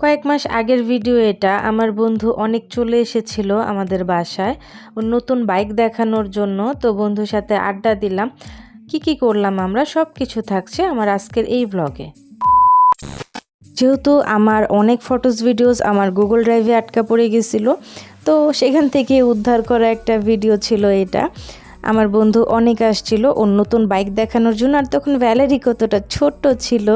কয়েক মাস আগের ভিডিও এটা আমার বন্ধু অনেক চলে এসেছিল আমাদের বাসায় নতুন বাইক দেখানোর জন্য। তো বন্ধুর সাথে আড্ডা দিলাম, কি কি করলাম আমরা সব কিছু থাকছে আমার আজকের এই ব্লগে যেহেতু আমার অনেক ফটোস ভিডিওস আমার গুগল ড্রাইভে আটকা পড়ে গেছিল, তো সেখান থেকে উদ্ধার করা একটা ভিডিও ছিল এটা। আমার বন্ধু অনেক আসছিল ওর নতুন বাইক দেখানোর জন্য আর তখন ভ্যালেরি কতটা ছোট্ট ছিল।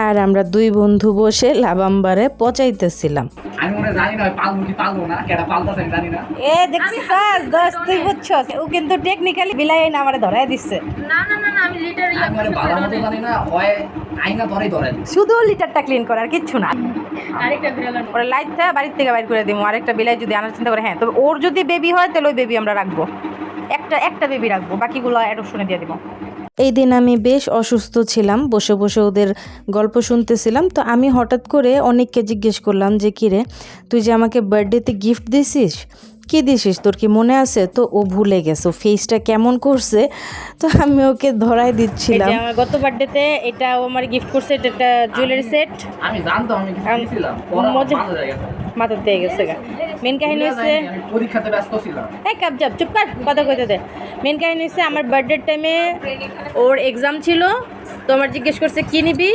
আর আমরা দুই বন্ধু বসে লাভাম্বারে পচাইতেছিলাম। আমি মনে জানি না পালবো কি পালবো না কেটা পালতাছে আমি জানি না। এ দেখছিস? দোস্ত তুই বুঝছস? ও কিন্তু টেকনিক্যালি বিলাই না আমারে ধরাই দিচ্ছে না না না না আমি লিটার আমি ভালো মতো জানি না হয় আইনা ধরেই ধরেন শুধু লিটারটা ক্লিন করে আর কিচ্ছু না। আরেকটা বিড়াল ওরা লাইটটা বাড়ির থেকে বাইর করে দিব আরেকটা বিলাই যদি আনার চিন্তা করে হ্যাঁ তবে ওর যদি বেবি হয় তাহলে ওই বেবি আমরা রাখব। একটা একটা বেবি রাখব বাকিগুলো অ্যাডপশনে দিয়ে দিব। এই দিন আমি বেশ অসুস্থ ছিলাম বসে বসে ওদের গল্প শুনতেছিলাম। তো আমি হঠাৎ করে অনেককে জিজ্ঞেস করলাম যে কিরে তুই যে আমাকে বার্থডেতে গিফট দিছিস? কি দিছিস? তোর কি মনে আছে? তো ও ভুলে গেছে ও ফেসটা কেমন করছে? তো আমি ওকে ধরাই দিচ্ছিলাম। আমার গত বার্থডেতে এটা ও আমার গিফট করছে এটা একটা জুয়েলারি সেট আমি জানতাম আমি কিছু আম- দিয়েছিলাম মাথার দিয়ে গেছে গা। মেন কাহিনী হচ্ছে আমি। পরীক্ষাতে ব্যস্ত ছিলাম। এই কাপ যাপ চুপ কর কথা কইতে দে। মেন কাহিনী হচ্ছে আমার বার্থডে টাইমে ওর এক্সাম ছিল। তো আমার জিজ্ঞেস করছে কি নিবি?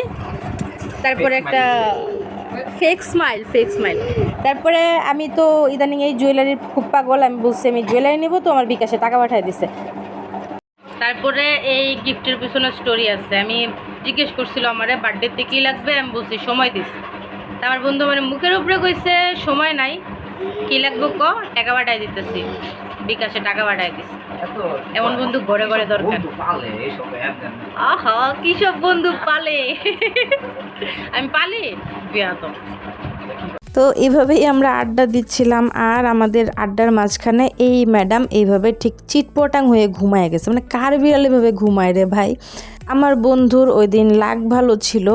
তারপরে একটা ফেক স্মাইল ফেক স্মাইল তারপরে আমি তো ইদানিং এই জুয়েলারির খুব পাগল আমি বলছি আমি জুয়েলারি নেব তো আমার বিকাশে টাকা পাঠিয়ে দিছে। তারপরে এই গিফটের পিছনে স্টোরি আছে। আমি জিজ্ঞেস করছিল আমারে বার্থডেতে কি লাগবে? আমি বলছি সময় দিস তা আমার বন্ধু মানে মুখের উপরে কইছে সময় নাই। কি লাগবে ক? টাকা পাঠাই দিতেছি। বিকাশে টাকা পাঠাই দিস এমন বন্ধু ঘরে ঘরে দরকার। বন্ধু পালে এইসব হ্যান ত্যান। আহা কি সব বন্ধু পালে? আমি পালি? বিয়া তো তো এইভাবেই আমরা আড্ডা দিচ্ছিলাম আর আমাদের আড্ডার মাঝখানে এই ম্যাডাম এইভাবে ঠিক চিটপটাং হয়ে ঘুমায় গেছে। মানে কার বিড়াল এভাবে ঘুমায় রে ভাই? আমার বন্ধুর ওই দিন লাগ ভালো ছিল।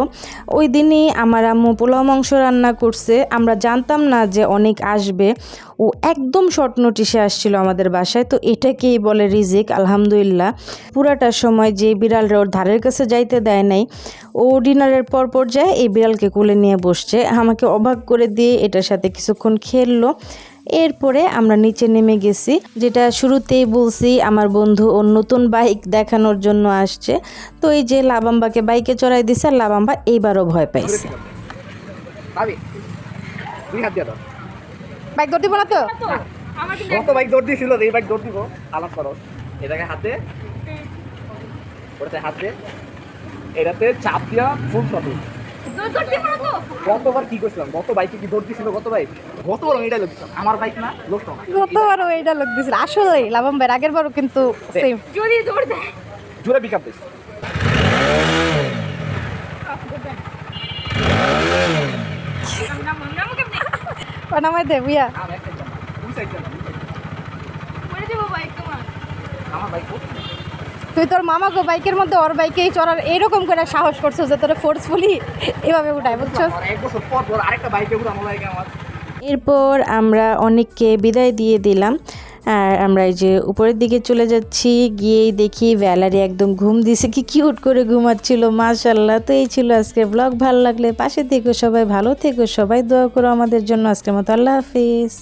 ওই দিনই আমার আম্মু পোলাও মাংস রান্না করছে। আমরা জানতাম না যে অনেক আসবে। ও একদম শর্ট নোটিশে আসছিল আমাদের বাসায়। তো এটাকেই বলে রিজিক? আলহামদুলিল্লাহ। পুরাটা সময় যে বিড়ালরা ওর ধারের কাছে যাইতে দেয় নাই, ও ডিনারের পর পর যায় এই বিড়ালকে কোলে নিয়ে বসছে। আমাকে অবাক করে দিয়ে এটার সাথে কিছুক্ষণ খেললো। এরপরে আমরা নিচে নেমে গেছি। যেটা শুরুতেই বলছি আমার বন্ধু ওর নতুন বাইক দেখানোর জন্য আসছে। তো এই যে লাবাম্বাকে বাইকে চড়াই দিছে আর লাবাম্বা এইবারও ভয় পাইছে। বাইক ধর দিব না তো? আমার বাইক দৌড় দিয়েছিল এই বাইক দৌড় দিব। আলাপ করো। এটাকে হাতে ওটাতে হাতে এটাতে চাপ দিয়া ফুল শট দৌড় দৌড় গতবার কি করছিলাম? গত বাইকে কি দৌড় দিয়েছিল গত বাইক গতবার এটাই লোকছিলাম আমার বাইক না লোক না গতবারও এইটা লোক দিছিল। আসলে লাভাম ভাই আগের বারও কিন্তু সেম যদি দৌড় দেয়। জোরে পিক আপ দিস। নামাই দে বুয়া আমার বাইক তুই তোর মামাকে বাইকের মধ্যে ওর বাইকেই চড়ার এরকম করে সাহস করছ যে তোরা ফোর্সফুলি এভাবে উঠায় বুঝছ? আরেকটা বাইকে বাইকে আমার। এরপর আমরা অনেককে বিদায় দিয়ে দিলাম। আর আমরা এই যে উপরের দিকে চলে যাচ্ছি গিয়েই দেখি ভ্যালারি একদম ঘুম দিছে কি কিউট করে ঘুমাচ্ছিল মাশাল্লাহ তো এই ছিল আজকের ব্লগ ভালো লাগলে পাশে থেকো সবাই ভালো থেকো সবাই দোয়া করো আমাদের জন্য আজকের মতো। আল্লাহ হাফিজ।